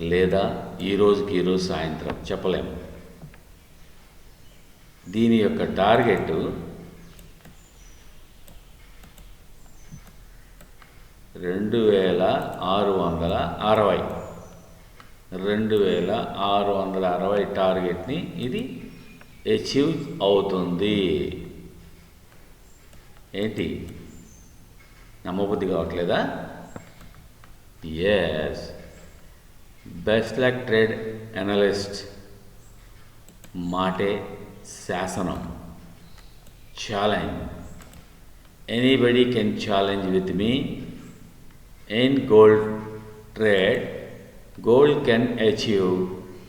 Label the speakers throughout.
Speaker 1: లేదా ఈ రోజుకి ఈరోజు సాయంత్రం చెప్పలేము. దీని యొక్క టార్గెట్ రెండు వేల ఆరు వందల అరవై. రెండు వేల ఆరు వందల అరవై టార్గెట్ని ఇది అచీవ్ అవుతుంది. ఏంటి? నమ్మబుద్ధి కావట్లేదా? ఎస్ బెస్ట్లాక్ ట్రేడ్ అనలిస్ట్ మాటే శాసనం. Challenge anybody can challenge with me in gold trade gold can achieve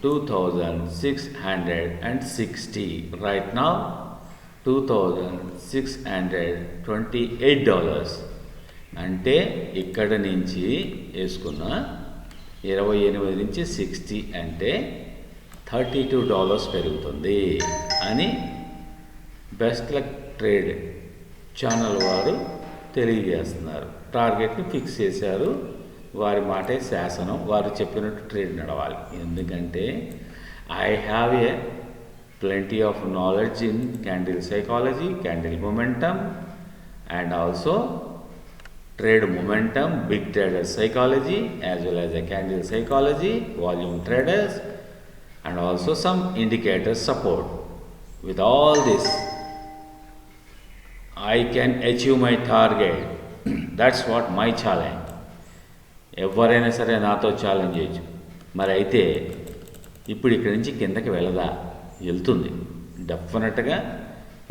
Speaker 1: two thousand six hundred and sixty right నా two thousand six hundred twenty eight dollars అంటే ఇక్కడ నుంచి వేసుకున్న ఇరవై ఎనిమిది నుంచి సిక్స్టీ అంటే థర్టీ టూ డాలర్స్ పెరుగుతుంది అని బెస్ట్ లక్ ట్రేడ్ ఛానల్ వారు తెలియజేస్తున్నారు. టార్గెట్ని ఫిక్స్ చేశారు. వారి మాటే శాసనం. వారు చెప్పినట్టు ట్రేడ్ నడవాలి. ఎందుకంటే I have a plenty of knowledge in candle psychology candle momentum and also trade momentum big traders psychology as well as a candle psychology volume traders and also some indicators support. With all this I can achieve my target. That's what my challenge ఎవరైనా సరే నాతో challenge చేయొచ్చు. మరి అయితే ఇప్పుడు ఇక్కడి నుంచి కిందకి వెళదా వెళ్తుంది. డెఫినెట్గా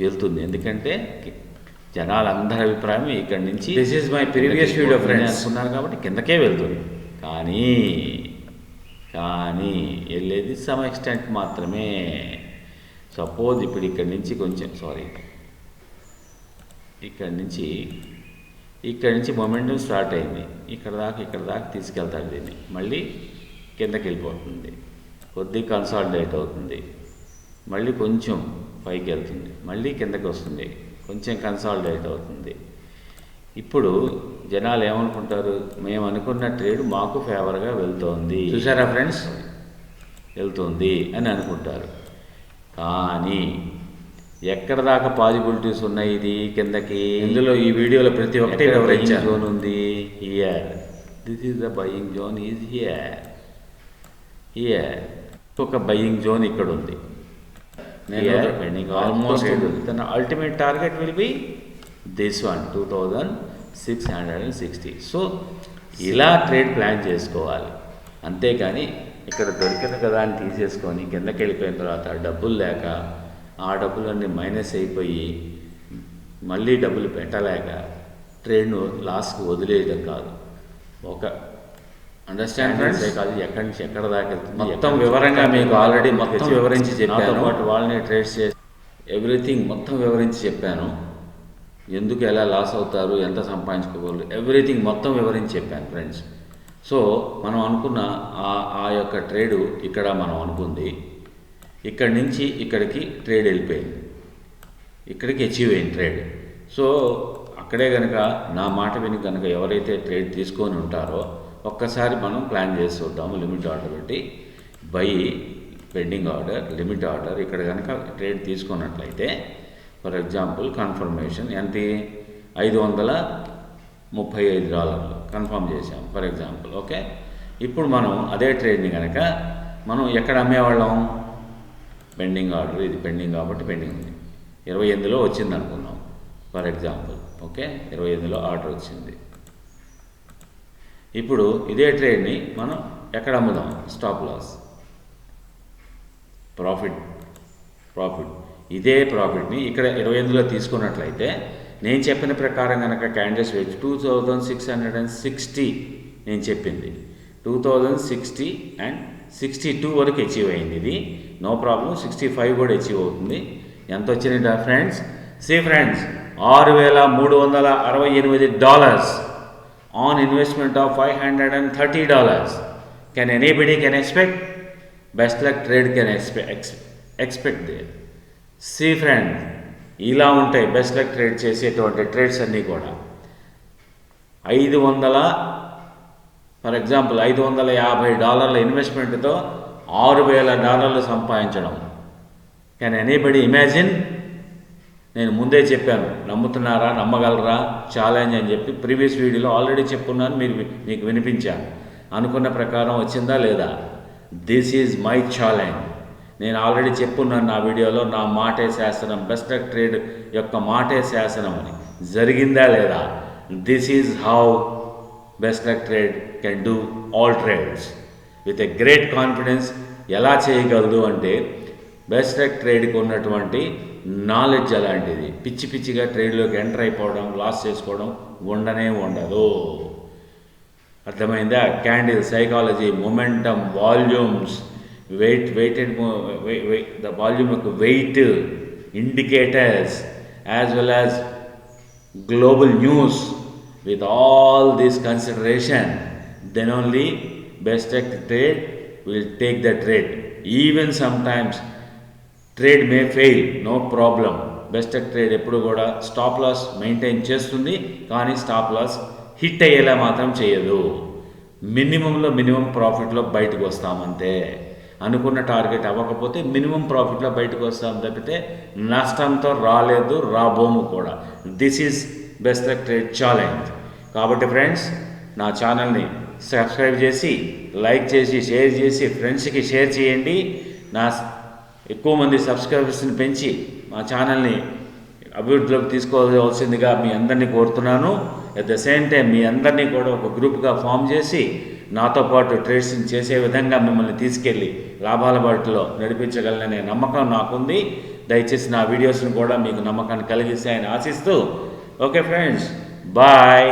Speaker 1: వెళ్తుంది. ఎందుకంటే జనాలందరి అభిప్రాయం ఇక్కడి నుంచి
Speaker 2: This is my previous video, friends.
Speaker 1: అనుకున్నారు కాబట్టి కిందకే వెళ్తుంది. కానీ కానీ వెళ్ళేది సమ్ ఎక్స్టెంట్ మాత్రమే. సపోజ్ ఇప్పుడు ఇక్కడి నుంచి కొంచెం సారీ ఇక్కడి నుంచి ఇక్కడి నుంచి మొమెంటం స్టార్ట్ అయింది. ఇక్కడ దాకా ఇక్కడ దాకా తీసుకెళ్తాడు దీన్ని. మళ్ళీ కిందకి వెళ్ళిపోతుంది. కొద్ది కన్సాలిడేట్ అవుతుంది. మళ్ళీ కొంచెం పైకి వెళ్తుంది. మళ్ళీ కిందకి వస్తుంది. కొంచెం కన్సాలిడేట్ అవుతుంది ఇప్పుడు జనాలు ఏమనుకుంటారు? మేము అనుకున్న ట్రేడ్ మాకు ఫేవర్గా వెళ్తోంది.
Speaker 2: చూసారా ఫ్రెండ్స్?
Speaker 1: వెళ్తుంది అని అనుకుంటారు. కానీ ఎక్కడ దాకా పాజిబిలిటీస్ ఉన్నాయి ఇది కిందకి?
Speaker 2: ఇందులో ఈ వీడియోలో ప్రతి ఒక్కటి
Speaker 1: బయింగ్
Speaker 2: వివరించాను
Speaker 1: జోన్ ఉంది? Here. This is the buying zone is here. Here. ఒక బయింగ్ జోన్ ఇక్కడ ఉంది
Speaker 2: almost-
Speaker 1: ultimate target will be this one two thousand six hundred and sixty so ఇలా ట్రేడ్ ప్లాన్ చేసుకోవాలి. అంతేకాని ఇక్కడ దొరికింది కదా అని తీసేసుకొని కిందకి వెళ్ళిపోయిన తర్వాత డబ్బులు లేక ఆ డబ్బులన్నీ మైనస్ అయిపోయి మళ్ళీ డబ్బులు పెట్టలేక ట్రేడ్ను లాస్కి వదిలేయడం కాదు. ఒక
Speaker 2: అండర్స్టాండ్ ఫ్రెండ్స్
Speaker 1: సైకాలజీ ఎక్కడి నుంచి ఎక్కడ దాకా
Speaker 2: మొత్తం వివరంగా మీకు already మొత్తం. వివరించి చెప్పాను.
Speaker 1: పాటు వాళ్ళని ట్రేడ్స్ చేసి
Speaker 2: ఎవ్రీథింగ్ మొత్తం వివరించి చెప్పాను. ఎందుకు ఎలా లాస్ అవుతారు ఎంత సంపాదించుకోగలరు ఎవ్రీథింగ్ మొత్తం వివరించి చెప్పాను ఫ్రెండ్స్ సో మనం అనుకున్న ఆ ఆ యొక్క ట్రేడు ఇక్కడ మనం అనుకుంది. ఇక్కడి నుంచి ఇక్కడికి ట్రేడ్ వెళ్ళిపోయింది. ఇక్కడికి అచీవ్ అయింది ట్రేడ్ సో అక్కడే కనుక నా మాట విని కనుక ఎవరైతే ట్రేడ్ తీసుకొని ఉంటారో ఒక్కసారి మనం ప్లాన్ చేసి చూద్దాము లిమిట్ ఆర్డర్ పెట్టి. Buy pending order limit order ఇక్కడ కనుక ట్రేడ్ తీసుకున్నట్లయితే ఫర్ ఎగ్జాంపుల్ కన్ఫర్మేషన్ ఎంత? ఐదు వందల ముప్పై ఐదు డాలర్లు కన్ఫర్మ్ చేసాం ఫర్ ఎగ్జాంపుల్ ఓకే? ఇప్పుడు మనం అదే ట్రేడ్ని కనుక మనం ఎక్కడ అమ్మేవాళ్ళం? పెండింగ్ ఆర్డర్ ఇది పెండింగ్ కాబట్టి పెండింగ్ ఉంది. ఇరవై ఎనిమిదిలో వచ్చింది అనుకున్నాం ఫర్ ఎగ్జాంపుల్ ఓకే? ఇరవై ఎనిమిదిలో ఆర్డర్ వచ్చింది. ఇప్పుడు ఇదే ట్రేడ్ని మనం ఎక్కడ అమ్ముదాం? Stop loss. ప్రాఫిట్. ప్రాఫిట్. ఇదే ప్రాఫిట్ని ఇక్కడ ఇరవై ఎనిమిదిలో తీసుకున్నట్లయితే నేను చెప్పిన ప్రకారం కనుక క్యాండిల్స్ వేచి two thousand six hundred and sixty నేను చెప్పింది. Two thousand sixty and sixty two వరకు అచీవ్ అయింది ఇది. నో ప్రాబ్లం సిక్స్టీ ఫైవ్ కూడా అచీవ్ అవుతుంది. ఎంత వచ్చింది ఫ్రెండ్స్? సి ఫ్రెండ్స్ ఆరు వేల మూడు వందల అరవై ఎనిమిది dollars. On investment of five hundred and thirty dollars can anybody can expect best expect, trade can See expect see friend ఇలా ఉంటాయి బెస్ట్ లక్ ట్రేడ్ చేసేటువంటి ట్రేడ్స్ అన్నీ కూడా. ఐదు వందల
Speaker 1: ఫర్ ఎగ్జాంపుల్ ఐదు వందల యాభై డాలర్ల ఇన్వెస్ట్మెంట్తో ఆరు వేల డాలర్లు సంపాదించడం. కెన్ ఎనీబడి ఇమాజిన్ నేను ముందే చెప్పాను నమ్ముతున్నారా నమ్మగలరా ఛాలెంజ్ అని చెప్పి ప్రీవియస్ వీడియోలో ఆల్రెడీ చెప్పున్నాను మీరు మీకు వినిపించాను. అనుకున్న ప్రకారం వచ్చిందా లేదా? దిస్ ఈజ్ మై ఛాలెంజ్ నేను ఆల్రెడీ చెప్పున్నాను నా వీడియోలో నా మాటే శాసనం బెస్ట్ ట్రేడ్ యొక్క మాటే శాసనం అని. జరిగిందా లేదా? This is how best trade can do all trades with a great confidence ఎలా చేయగలదు అంటే బెస్ట్ ట్రేడ్కి ఉన్నటువంటి నాలెడ్జ్ అలాంటిది. పిచ్చి పిచ్చిగా ట్రేడ్లోకి ఎంటర్ అయిపోవడం లాస్ చేసుకోవడం ఉండనే ఉండదు. అర్థమైందా? Candle psychology momentum volumes wait weighted the volume యొక్క weight indicators as well as global news with all this consideration then only best trade will take the trade even sometimes trade may fail no problem. Best trade ఎప్పుడు కూడా stop loss maintain చేస్తుంది కానీ stop loss hit అయ్యేలా మాత్రం చేయదు. మినిమంలో minimum ప్రాఫిట్లో బయటకు వస్తామంతే అనుకున్న target అవ్వకపోతే మినిమం ప్రాఫిట్లో బయటకు వస్తాం తప్పితే నష్టంతో రాలేదు రాబోము కూడా. This is best trade challenge కాబట్టి ఫ్రెండ్స్ నా ఛానల్ని సబ్స్క్రైబ్ చేసి లైక్ చేసి షేర్ చేసి ఫ్రెండ్స్కి షేర్ చేయండి. నా ఎక్కువ మంది సబ్స్క్రైబర్స్ని పెంచి మా ఛానల్ని అభివృద్ధిలోకి తీసుకోవాల్సిందిగా మీ అందరినీ కోరుతున్నాను. అట్ ద సేమ్ టైం మీ అందరినీ కూడా ఒక గ్రూప్గా ఫామ్ చేసి నాతో పాటు ట్రేడ్స్ని చేసే విధంగా మిమ్మల్ని తీసుకెళ్ళి లాభాల బాటలో నడిపించగలననే నమ్మకం నాకుంది. దయచేసి నా వీడియోస్ని కూడా మీకు నమ్మకాన్ని కలిగిస్తాయని ఆశిస్తూ ఓకే ఫ్రెండ్స్ బాయ్